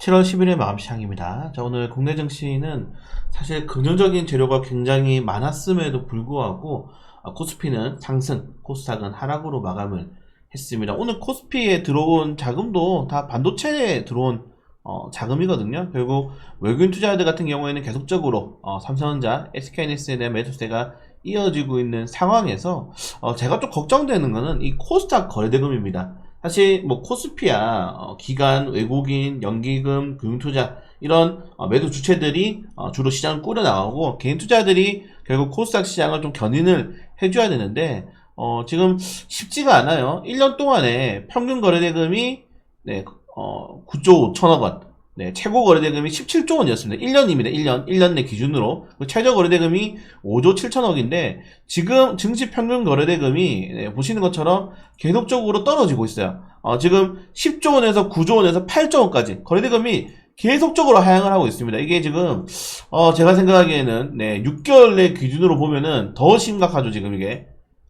7월 11일 마감 시장입니다. 자, 오늘 국내 증시는 사실 긍정적인 재료가 굉장히 많았음에도 불구하고 아, 코스피는 상승, 코스닥은 하락으로 마감을 했습니다. 오늘 코스피에 들어온 자금도 다 반도체에 들어온 어, 자금이거든요. 결국 외국인 투자자들 같은 경우에는 계속적으로 어, 삼성전자, SK하이닉스에 대한 매수세가 이어지고 있는 상황에서 어, 제가 좀 걱정되는 거는 이 코스닥 거래대금입니다. 사실 뭐 코스피야 어, 기관, 외국인, 연기금, 금융투자 이런 어, 매도 주체들이 어, 주로 시장을 꾸려 나가고 개인 투자들이 결국 코스닥 시장을 좀 견인을 해줘야 되는데 어, 지금 쉽지가 않아요. 1년 동안에 평균 거래대금이 네, 어, 9조 5천억 원. 네, 최고 거래대금이 17조 원이었습니다. 1년입니다. 1년. 1년 내 기준으로. 그 최저 거래대금이 5조 7천억인데, 지금 증시 평균 거래대금이, 네, 보시는 것처럼 계속적으로 떨어지고 있어요. 어, 지금 10조 원에서 9조 원에서 8조 원까지 거래대금이 계속적으로 하향을 하고 있습니다. 이게 지금, 어, 제가 생각하기에는, 네, 6개월 내 기준으로 보면은 더 심각하죠, 지금 이게.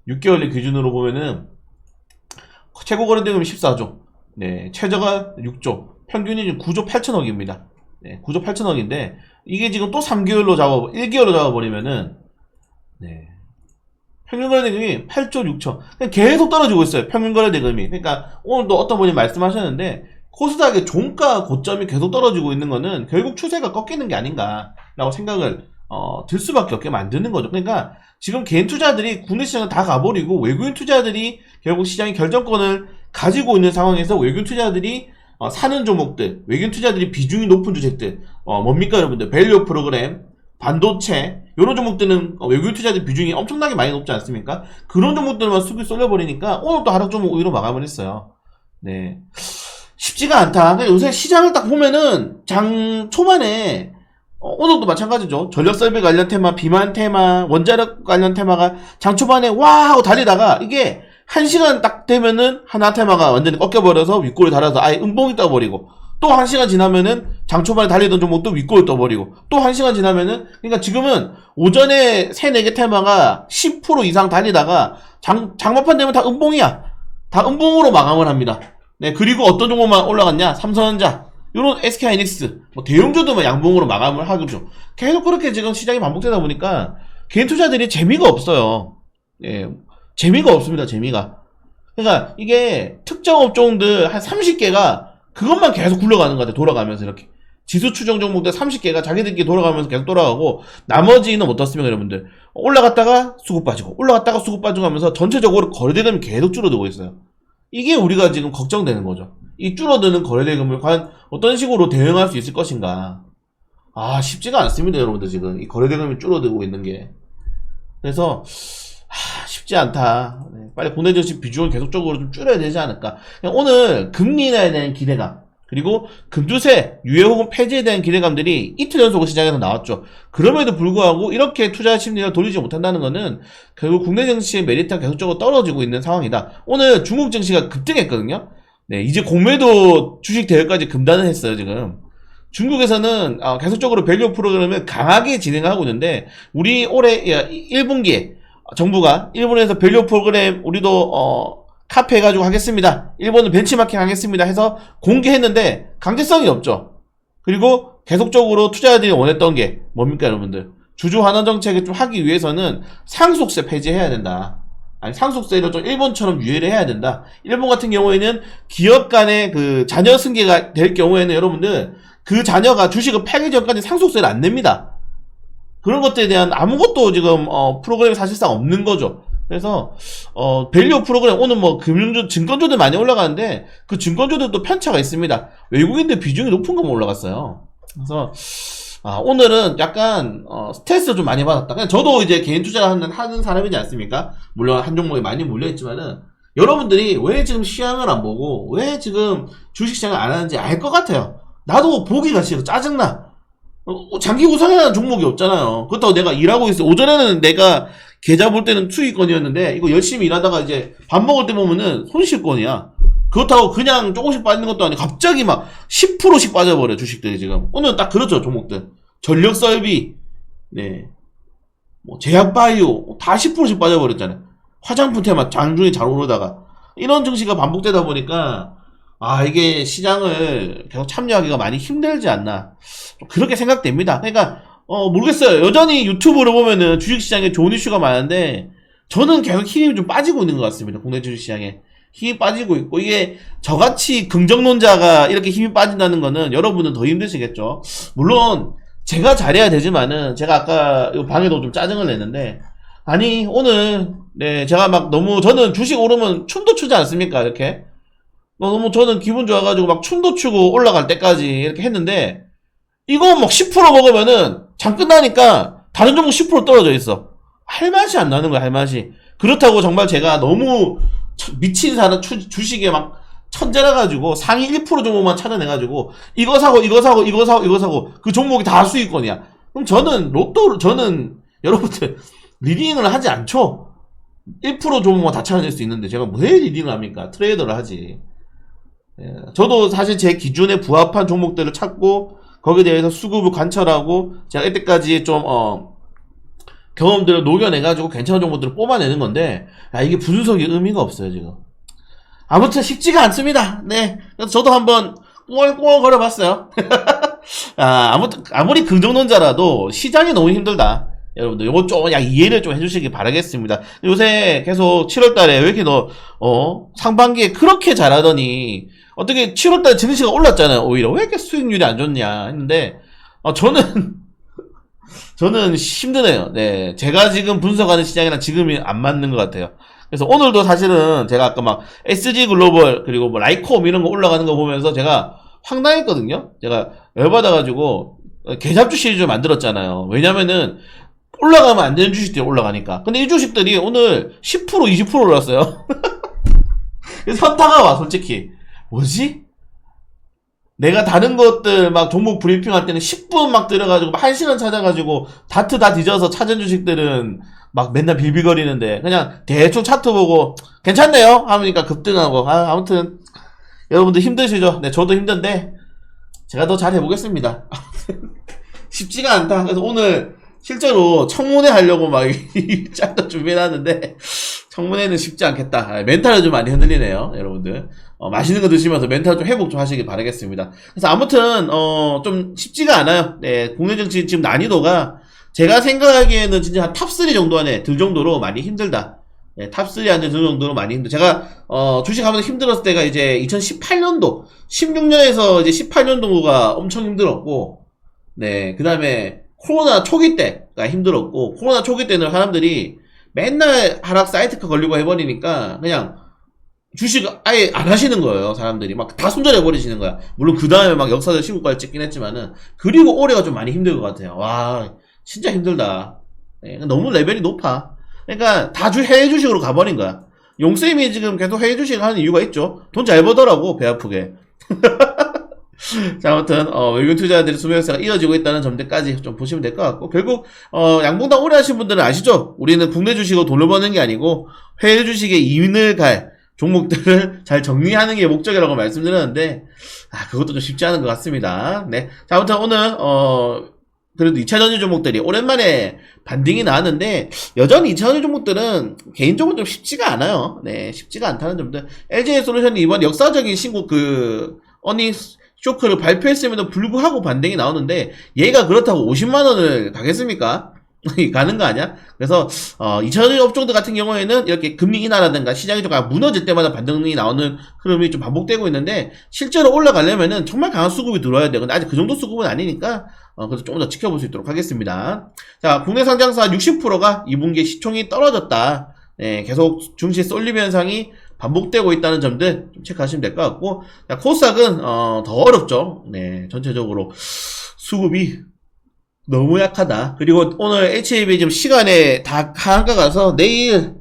6개월 내 기준으로 보면은, 최고 거래대금이 14조. 네, 최저가 6조, 평균이 지금 9조 8천억입니다. 네, 9조 8천억인데, 이게 지금 또 3개월로 잡아, 1개월로 잡아버리면은, 네. 평균 거래대금이 8조 6천. 그냥 계속 떨어지고 있어요. 평균 거래대금이. 그러니까, 오늘도 어떤 분이 말씀하셨는데, 코스닥의 종가 고점이 계속 떨어지고 있는 거는 결국 추세가 꺾이는 게 아닌가 라고 생각을, 어, 들 수밖에 없게 만드는 거죠. 그러니까, 지금 개인 투자들이 국내 시장을 다 가버리고, 외국인 투자들이 결국 시장의 결정권을 가지고 있는 상황에서 외국인 투자들이 어, 사는 종목들, 외국인 투자들이 비중이 높은 주택들, 어, 뭡니까 여러분들? 밸류 프로그램, 반도체, 이런 종목들은 어, 외국인 투자들 비중이 엄청나게 많이 높지 않습니까? 그런 종목들만 수비 쏠려버리니까 오늘 또 하락 종목 오히려 마감을 했어요. 네. 쉽지가 않다. 요새 시장을 딱 보면은 장 초반에 어, 오늘도 마찬가지죠. 전력 설비 관련 테마, 비만 테마, 원자력 관련 테마가 장 초반에 와 하고 달리다가 이게 한 시간 딱 되면은 하나 테마가 완전히 꺾여버려서 윗골을 달아서 아예 음봉이 떠버리고 또 한 시간 지나면은 장 초반에 달리던 종목도 윗골을 떠버리고 또 한 시간 지나면은 그러니까 지금은 오전에 세 네 개 테마가 10% 이상 달리다가 장 장마판 되면 다 음봉이야. 다 음봉으로 마감을 합니다. 네 그리고 어떤 종목만 올라갔냐? 삼성전자, 요런 SK하이닉스, 뭐 대형주도만 양봉으로 마감을 하죠. 계속 그렇게 지금 시장이 반복되다 보니까 개인 투자들이 재미가 없어요. 예, 재미가 없습니다, 재미가. 그러니까 이게 특정 업종들 한 30개가 그것만 계속 굴러가는 것 같아요, 돌아가면서 이렇게. 지수 추정 종목들 30개가 자기들끼리 돌아가면서 계속 돌아가고, 나머지는 어떻습니까, 여러분들? 올라갔다가 수급 빠지고, 올라갔다가 수급 빠지고 하면서 전체적으로 거래대금이 계속 줄어들고 있어요. 이게 우리가 지금 걱정되는 거죠. 이 줄어드는 거래대금을 과연 어떤 식으로 대응할 수 있을 것인가. 아, 쉽지가 않습니다, 여러분들, 지금. 이 거래대금이 줄어들고 있는 게. 그래서, 하, 쉽지 않다. 네, 빨리 국내 증시 비중을 계속적으로 좀 줄여야 되지 않을까. 오늘 금리 인하에 대한 기대감, 그리고 금주세 유예 혹은 폐지에 대한 기대감들이 이틀 연속으로 시장에서 나왔죠. 그럼에도 불구하고 이렇게 투자 심리를 돌리지 못한다는 것은 결국 국내 증시의 메리트가 계속적으로 떨어지고 있는 상황이다. 오늘 중국 증시가 급등했거든요. 네, 이제 공매도 주식 대회까지 금단을 했어요, 지금. 중국에서는 아, 계속적으로 밸류 프로그램을 강하게 진행하고 있는데 우리 올해 1분기에 정부가 일본에서 밸류 프로그램 우리도 어, 카페 해가지고 하겠습니다. 일본은 벤치마킹 하겠습니다. 해서 공개했는데 강제성이 없죠. 그리고 계속적으로 투자자들이 원했던 게 뭡니까 여러분들? 주주 환원 정책을 좀 하기 위해서는 상속세 폐지해야 된다. 아니 상속세를 좀 일본처럼 유예를 해야 된다. 일본 같은 경우에는 기업 간의 그 자녀 승계가 될 경우에는 여러분들 그 자녀가 주식을 팔기 전까지 상속세를 안 냅니다. 그런 것들에 대한 아무것도 지금 어, 프로그램이 사실상 없는 거죠. 그래서 어 밸류 프로그램 오늘 뭐 금융주 증권주들 많이 올라가는데 그 증권주들도 편차가 있습니다. 외국인들 비중이 높은 것만 올라갔어요. 그래서 아, 오늘은 약간 어, 스트레스 좀 많이 받았다. 그냥 저도 이제 개인 투자하는 하는 사람이지 않습니까? 물론 한 종목에 많이 몰려 있지만은 여러분들이 왜 지금 시장을 안 보고 왜 지금 주식 시장을 안 하는지 알 것 같아요. 나도 보기가 싫어 짜증나. 어, 장기 우상이라는 종목이 없잖아요. 그렇다고 내가 일하고 있어. 오전에는 내가 계좌 볼 때는 수익권이었는데 이거 열심히 일하다가 이제 밥 먹을 때 보면은 손실권이야. 그렇다고 그냥 조금씩 빠지는 것도 아니고 갑자기 막 10%씩 빠져버려 주식들이 지금. 오늘 딱 그렇죠 종목들. 전력 설비, 네, 뭐 제약 바이오 다 10%씩 빠져버렸잖아요. 화장품 테마 장중에 잘 오르다가 이런 증시가 반복되다 보니까 아, 이게 시장을 계속 참여하기가 많이 힘들지 않나. 좀 그렇게 생각됩니다. 그러니까, 어, 모르겠어요. 여전히 유튜브를 보면은 주식시장에 좋은 이슈가 많은데, 저는 계속 힘이 좀 빠지고 있는 것 같습니다. 국내 주식시장에. 힘이 빠지고 있고, 이게 저같이 긍정론자가 이렇게 힘이 빠진다는 거는 여러분은 더 힘드시겠죠. 물론, 제가 잘해야 되지만은, 제가 아까 이 방에도 좀 짜증을 냈는데, 아니, 오늘, 네, 제가 막 너무, 저는 주식 오르면 춤도 추지 않습니까? 이렇게. 뭐 너무 저는 기분 좋아가지고 막 춤도 추고 올라갈 때까지 이렇게 했는데, 이거 막 10% 먹으면은, 장 끝나니까, 다른 종목 10% 떨어져 있어. 할 맛이 안 나는 거야, 할 맛이. 그렇다고 정말 제가 너무 쳐- 미친 사람, 추- 주식에 막 천재라 가지고 상위 1% 종목만 찾아내 가지고, 이거 사고, 이거 사고, 이거 사고, 이거 사고, 그 종목이 다 수익권이야. 그럼 저는 로또, 저는 여러분들, 리딩을 하지 않죠? 1% 종목만 다 찾아낼 수 있는데, 제가 왜 리딩을 합니까? 트레이더를 하지. 예, 저도 사실 제 기준에 부합한 종목들을 찾고, 거기에 대해서 수급을 관찰하고, 제가 이때까지 좀, 어, 경험들을 녹여내가지고 괜찮은 정보들을 뽑아내는 건데, 아, 이게 분석이 의미가 없어요, 지금. 아무튼 쉽지가 않습니다. 네. 그래서 저도 한번 꽁얼꽁얼 거려봤어요. 아, 아무튼, 아무리 긍정론자라도 시장이 너무 힘들다. 여러분들, 요거 좀, 야, 이해를 좀 해주시기 바라겠습니다. 요새 계속 7월 달에 왜 이렇게 너, 어, 상반기에 그렇게 잘하더니, 어떻게 7월 달에 증시가 올랐잖아요, 오히려. 왜 이렇게 수익률이 안 좋냐 했는데, 어, 저는, 저는 힘드네요. 네. 제가 지금 분석하는 시장이랑 지금이 안 맞는 것 같아요. 그래서 오늘도 사실은 제가 아까 막 SG 글로벌 그리고 뭐 라이콤 이런 거 올라가는 거 보면서 제가 황당했거든요. 제가 열받아가지고 계잡주 시리즈 만들었잖아요. 왜냐면은 올라가면 안 되는 주식들이 올라가니까. 근데 이 주식들이 오늘 10% 20% 올랐어요. 그래서 현타가 와 솔직히. 뭐지? 내가 다른 것들 막 종목 브리핑 할 때는 10분 막 들어가지고 막 1시간 찾아가지고 다트 다 뒤져서 찾은 주식들은 막 맨날 빌빌거리는데 그냥 대충 차트 보고 괜찮네요 하니까 급등하고 아, 아무튼 여러분들 힘드시죠? 네 저도 힘든데 제가 더 잘 해보겠습니다 쉽지가 않다 그래서 오늘 실제로 청문회 하려고 막 짝도 준비해놨는데 청문회는 쉽지 않겠다 아, 멘탈을 좀 많이 흔들리네요 여러분들 어, 맛있는 거 드시면서 멘탈 좀 회복 좀 하시길 바라겠습니다. 그래서 아무튼 어, 좀 쉽지가 않아요. 네, 국내 정치 지금 난이도가 제가 생각하기에는 진짜 한 탑3 정도 안에 들 정도로 많이 힘들다. 네, 탑3 안에 들 정도로 많이 힘들. 제가 어, 주식하면서 힘들었을 때가 이제 2018년도, 16년에서 이제 18년도가 엄청 힘들었고, 네, 그 다음에 코로나 초기 때가 힘들었고, 코로나 초기 때는 사람들이 맨날 하락 사이트가 걸리고 해버리니까 그냥 주식 아예 안 하시는 거예요, 사람들이. 막 다 손절해 버리시는 거야. 물론 그 다음에 막 역사적 신고까지 찍긴 했지만은, 그리고 올해가 좀 많이 힘들 것 같아요. 와, 진짜 힘들다. 네, 너무 레벨이 높아. 그러니까 다 주, 해외 주식으로 가버린 거야. 용쌤이 지금 계속 해외 주식을 하는 이유가 있죠. 돈잘 벌더라고, 배 아프게. 자, 아무튼, 어, 외국인 투자자들의 수명세가 이어지고 있다는 점들까지 좀 보시면 될 것 같고, 결국, 어, 양봉당 오래 하신 분들은 아시죠? 우리는 국내 주식으로 돈을 버는 게 아니고, 해외 주식에 이민을 갈, 종목들을 잘 정리하는 게 목적이라고 말씀드렸는데, 아, 그것도 좀 쉽지 않은 것 같습니다. 네. 자, 아무튼 오늘, 어, 그래도 2차 전지 종목들이 오랜만에 반등이 나왔는데, 여전히 2차 전지 종목들은 개인적으로 좀 쉽지가 않아요. 네, 쉽지가 않다는 점들. LG 솔루션이 이번 역사적인 신고 그, 어닝 쇼크를 발표했음에도 불구하고 반등이 나오는데, 얘가 그렇다고 50만 원을 가겠습니까? 가는 거 아니야? 그래서 어, 2차전지 업종들 같은 경우에는 이렇게 금리 인하라든가 시장이 좀 무너질 때마다 반등이 나오는 흐름이 좀 반복되고 있는데 실제로 올라가려면은 정말 강한 수급이 들어와야. 근데 아직 그 정도 수급은 아니니까 어, 그래서 조금 더 지켜볼 수 있도록 하겠습니다. 자, 국내 상장사 60%가 2분기에 시총이 떨어졌다. 네, 계속 증시 쏠림 현상이 반복되고 있다는 점들 좀 체크하시면 될 것 같고 자, 코스닥은 어, 더 어렵죠. 네, 전체적으로 수급이 너무 약하다. 그리고 오늘 HAB 지금 시간에 다 한가 가서 내일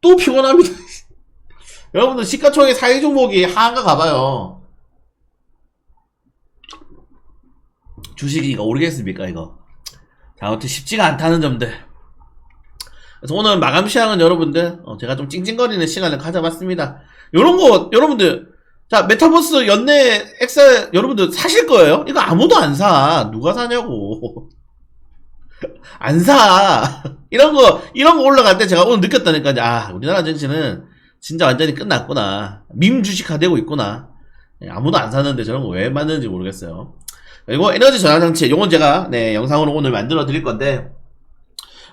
또 피곤합니다. 여러분들 시가총액 사이 종목이 하한가 가봐요. 주식이 이거 오르겠습니까 이거? 자, 아무튼 쉽지가 않다는 점들. 그래서 오늘 마감 시황은 여러분들 어, 제가 좀 찡찡거리는 시간을 가져봤습니다. 요런 거 여러분들 자 메타버스 연내 엑셀 여러분들 사실 거예요? 이거 아무도 안 사. 누가 사냐고. 안 사. 이런 거, 이런 거 올라갈 때 제가 오늘 느꼈다니까요. 아, 우리나라 정치는 진짜 완전히 끝났구나. 밈 주식화 되고 있구나. 예, 아무도 안 사는데 저런 거 왜 만드는지 모르겠어요. 그리고 에너지 저장 장치, 요건 제가 네, 영상으로 오늘 만들어 드릴 건데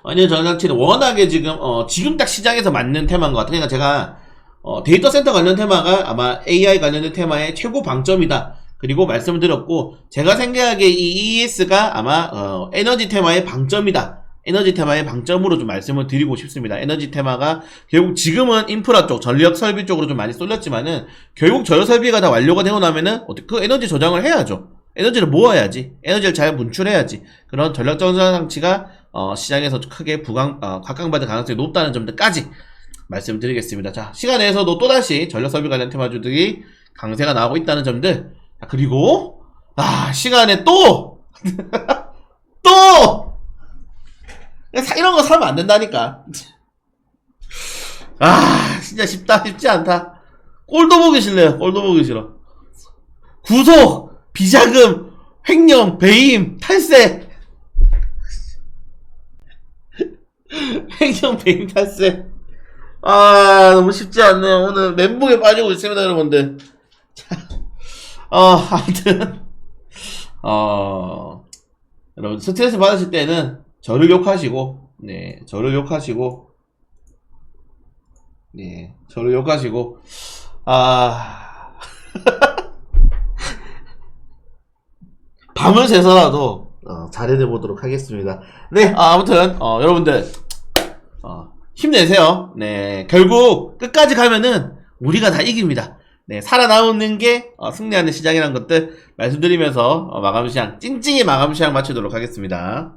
어, 에너지 저장 장치는 워낙에 지금 어, 지금 딱 시장에서 맞는 테마인 것 같아요. 그러니까 제가 어, 데이터 센터 관련 테마가 아마 AI 관련된 테마의 최고 방점이다. 그리고 말씀을 드렸고 제가 생각하기에 이 ES가 아마 어, 에너지 테마의 방점이다. 에너지 테마의 방점으로 좀 말씀을 드리고 싶습니다. 에너지 테마가 결국 지금은 인프라 쪽, 전력 설비 쪽으로 좀 많이 쏠렸지만은 결국 전력 설비가 다 완료가 되고 나면은 어떻게 그 에너지 저장을 해야죠. 에너지를 모아야지. 에너지를 잘 분출해야지. 그런 전력 저장 장치가 어, 시장에서 크게 부강 어, 각광받을 가능성이 높다는 점들까지 말씀드리겠습니다. 자, 시간 내에서도 또다시 전력 설비 관련 테마주들이 강세가 나오고 있다는 점들. 자, 그리고 아, 시간에 또 또 사- 이런 거 사면 안 된다니까. 아, 진짜 쉽다, 쉽지 않다. 꼴도 보기 싫네요. 꼴도 보기 싫어. 구속, 비자금, 횡령, 배임, 탈세. 횡령, 배임, 탈세. 아, 너무 쉽지 않네요. 오늘 멘붕에 빠지고 있습니다, 여러분들. 자, 어, 아무튼, 어, 여러분, 스트레스 받으실 때는 저를 욕하시고, 네, 저를 욕하시고, 네, 저를 욕하시고, 아, 밤을 새서라도, 어, 잘해내 보도록 하겠습니다. 네, 아, 아무튼, 어, 여러분들, 어, 힘내세요. 네, 결국, 끝까지 가면은, 우리가 다 이깁니다. 네, 살아남는 게, 어, 승리하는 시장이라는 것들 말씀드리면서, 어, 마감 시장, 찡찡이 마감 시장 마치도록 하겠습니다.